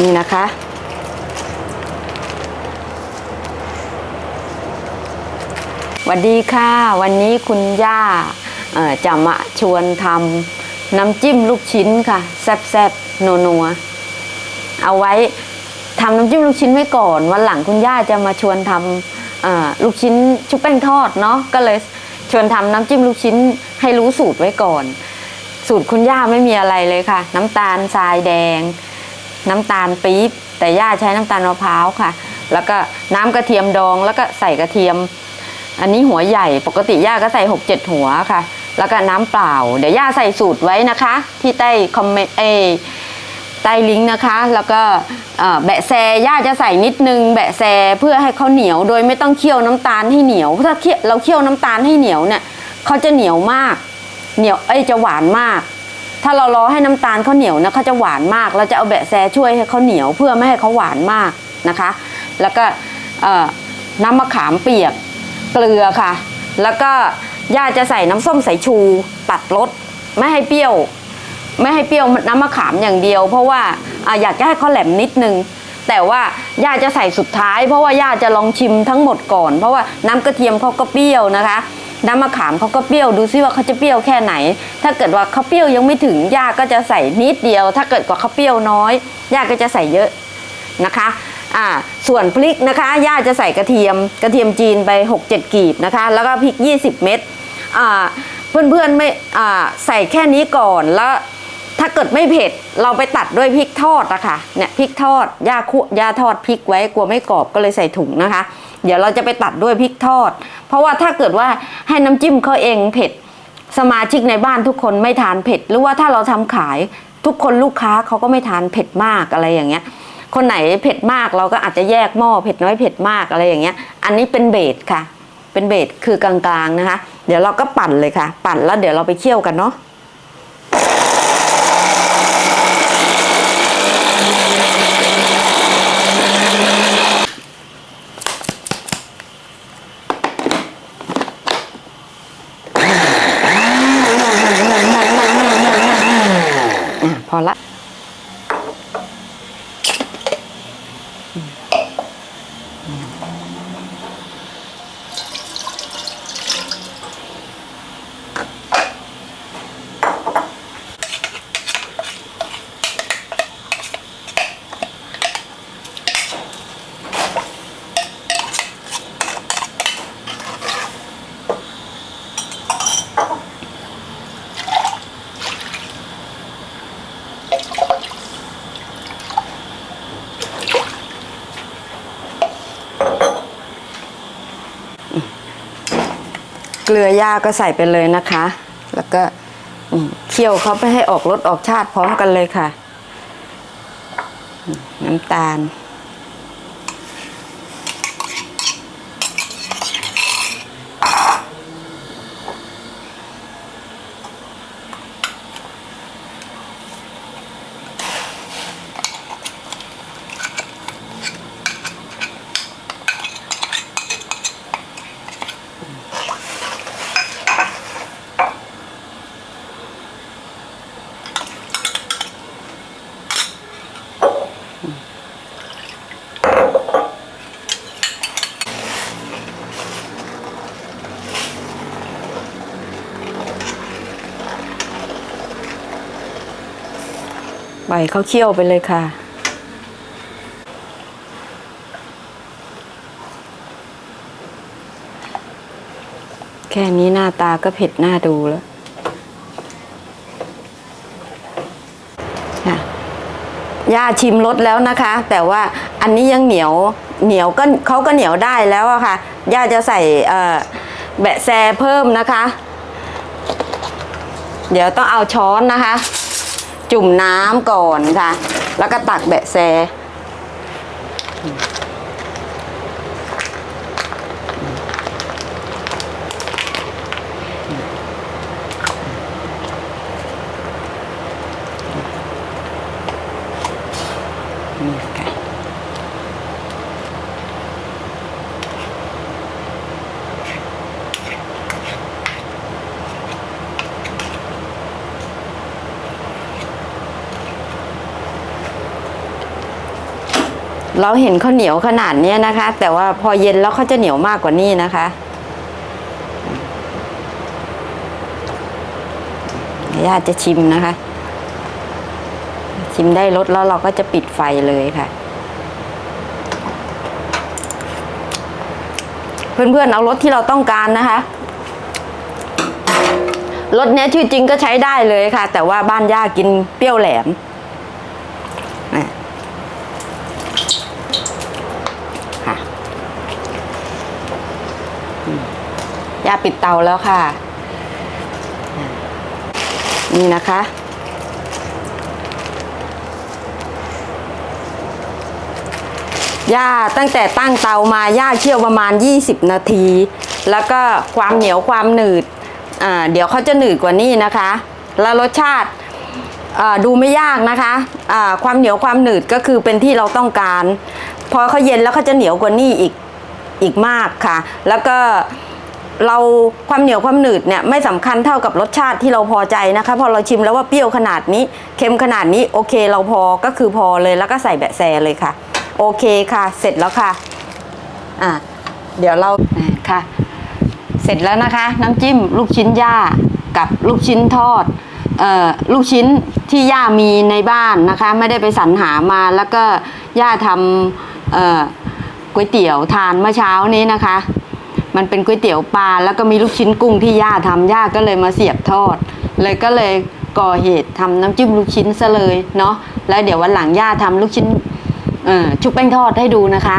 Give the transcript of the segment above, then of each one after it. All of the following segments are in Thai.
นี่นะคะสวัสดีค่ะ วันนี้คุณย่าจะมาชวนทำน้ำจิ้มลูกชิ้นค่ะ แซ่บๆนัวๆเอาไว้ทำน้ำจิ้มลูกชิ้นไว้ก่อน วันหลังคุณย่าจะมาชวนทำลูกชิ้นชุบแป้งทอดเนาะก็เลยชวนทำน้ำจิ้มลูกชิ้นให้รู้สูตรไว้ก่อน สูตรคุณย่าไม่มีอะไรเลยค่ะ น้ำตาลทรายแดง น้ำตาลปี๊บแต่ย่าใช้น้ำตาลมะพร้าวค่ะ แล้วก็น้ำกระเทียมดองแล้วก็ใส่กระเทียม อันนี้หัวใหญ่ปกติย่าก็ใส่หกเจ็ดหัวค่ะ แล้วก็น้ำเปล่า เดี๋ยวย่าใส่สูตรไว้นะคะ ที่ใต้คอมเมนต์เอใต้ลิงก์นะคะ แล้วก็แบะแซย่าจะใส่นิดนึงแบะแซเพื่อให้เขาเหนียวโดยไม่ต้องเคี่ยวน้ำตาลให้เหนียวเพราะถ้าเคี่ยวเราเคี่ยวน้ำตาลให้เหนียวเนี่ยเขาจะเหนียวมาก เหนียวเอ้ยจะหวานมาก ถ้าเรารอให้น้ำตาลเขาเหนียวนะเขาจะหวานมาก เราจะเอาแบะแซช่วยให้เขาเหนียวเพื่อไม่ให้เขาหวานมากนะคะ แล้วก็น้ำมะขามเปียกเกลือค่ะ แล้วก็ย่าจะใส่น้ำส้มสายชูตัดรสไม่ให้เปรี้ยว ไม่ให้เปรี้ยวน้ำมะขามอย่างเดียว เพราะว่าออยากจะให้เขาแหลมนิดนึงแต่ว่าย่าจะใส่สุดท้าย เพราะว่าย่าจะลองชิมทั้งหมดก่อน เพราะว่าน้ำกระเทียมเขาก็เปรี้ยวนะคะ น้ำมะขามเขาก็เปรี้ยวดูซิว่าเขาจะเปรี้ยวแค่ไหน ถ้าเกิดว่าเขาเปรี้ยวยังไม่ถึงย่าก็จะใส่นิดเดียว ถ้าเกิดว่าเขาเปรี้ยวน้อยย่าก็จะใส่เยอะนะคะอ่าส่วนพริกนะคะย่าจะใส่กระเทียมกระเทียมจีนไป 6-7 กีบนะคะ แล้วก็พริก 20 เม็ดอ่าเพื่อนๆไม่อ่าใส่แค่นี้ก่อนแล้วถ้าเกิดไม่เผ็ดเราไปตัดด้วยพริกทอดอะค่ะเนี่ยพริกทอดย่าคั่วย่าทอดพริกไว้กลัวไม่กรอบก็เลยใส่ถุงนะคะ เดี๋ยวเราจะไปตัดด้วยพริกทอด เพราะว่าถ้าเกิดว่าให้น้ำจิ้มเขาเองเผ็ด สมาชิกในบ้านทุกคนไม่ทานเผ็ด หรือว่าถ้าเราทำขายทุกคนลูกค้าเขาก็ไม่ทานเผ็ดมากอะไรอย่างเงี้ย คนไหนเผ็ดมากเราก็อาจจะแยกหม้อเผ็ดน้อยเผ็ดมากอะไรอย่างเงี้ย อันนี้เป็นเบสค่ะ เป็นเบสคือกลางๆนะคะ เดี๋ยวเราก็ปั่นเลยค่ะ ปั่นแล้วเดี๋ยวเราไปเคี่ยวกันเนาะ อะ พอละ เกลือย่าก็ใส่ไปเลยนะคะ แล้วก็เคี่ยวเขาไปให้ออกรสออกชาติพร้อมกันเลยค่ะ น้ำตาล ใบเขาเคี่ยวไปเลยค่ะ แค่นี้หน้าตาก็เผ็ดหน้าดูแล้วค่ะย่าชิมรสแล้วนะคะ แต่ว่าอันนี้ยังเหนียวเหนียวก็เขาก็เหนียวได้แล้วอะค่ะย่าจะใส่แบะแซเพิ่มนะคะ เดี๋ยวต้องเอาช้อนนะคะ จุ่มน้ำก่อนค่ะ แล้วก็ตักแบะแซ เราเห็นเขาเหนียวขนาดนี้นะคะ แต่ว่าพอเย็นแล้วเขาจะเหนียวมากกว่านี้นะคะญาติจะชิมนะคะ ชิมได้รสแล้วเราก็จะปิดไฟเลยค่ะ เพื่อนๆ เอารสที่เราต้องการนะคะรสเนี้ยชื่อจริงก็ใช้ได้เลยค่ะ แต่ว่าบ้านย่ากินเปรี้ยวแหลมอะค่ะอืม ย่าปิดเตาแล้วค่ะ นี่นะคะ ย่าตั้งแต่ตั้งเตามาย่าเคี่ยวประมาณ 20 นาที แล้วก็ความเหนียวความหนืดอ่าเดี๋ยวเขาจะหนืดกว่านี้นะคะ แล้วรสชาติอ่าดูไม่ยากนะคะอ่าความเหนียวความหนืดก็คือเป็นที่เราต้องการ พอเขาเย็นแล้วเขาจะเหนียวกว่านี้อีกอีกมากค่ะ แล้วก็ เราความเหนียวความหนืดเนี่ยไม่สำคัญเท่ากับรสชาติที่เราพอใจนะคะ พอเราชิมแล้วว่าเปรี้ยวขนาดนี้เค็มขนาดนี้โอเคเราพอก็คือพอเลยแล้วก็ใส่แบะแซเลยค่ะ โอเคค่ะ เสร็จแล้วค่ะอะเดี๋ยวเราค่ะ เสร็จแล้วนะคะ น้ำจิ้มลูกชิ้นย่ากับลูกชิ้นทอดเออลูกชิ้นที่ย่ามีในบ้านนะคะ ไม่ได้ไปสรรหามาแล้วก็ย่าทำก๋วยเตี๋ยวทานเมื่อเช้านี้นะคะ มันเป็นก๋วยเตี๋ยวปลาแล้วก็มีลูกชิ้นกุ้งที่ย่าทำย่าก็เลยมาเสียบทอด เลยก็เลยก่อเหตุทำน้ำจิ้มลูกชิ้นซะเลยเนาะแล้วเดี๋ยววันหลังย่าทำลูกชิ้นอชุบแป้งทอดให้ดูนะคะ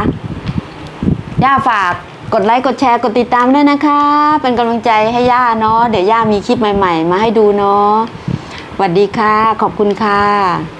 ย่าฝากกดไลค์กดแชร์กดติดตามด้วยนะคะ เป็นกำลังใจให้ย่าเนาะเดี๋ยวย่ามีคลิปใหม่ ๆ มาให้ดูเนาะสวัสดีค่ะ ขอบคุณค่ะ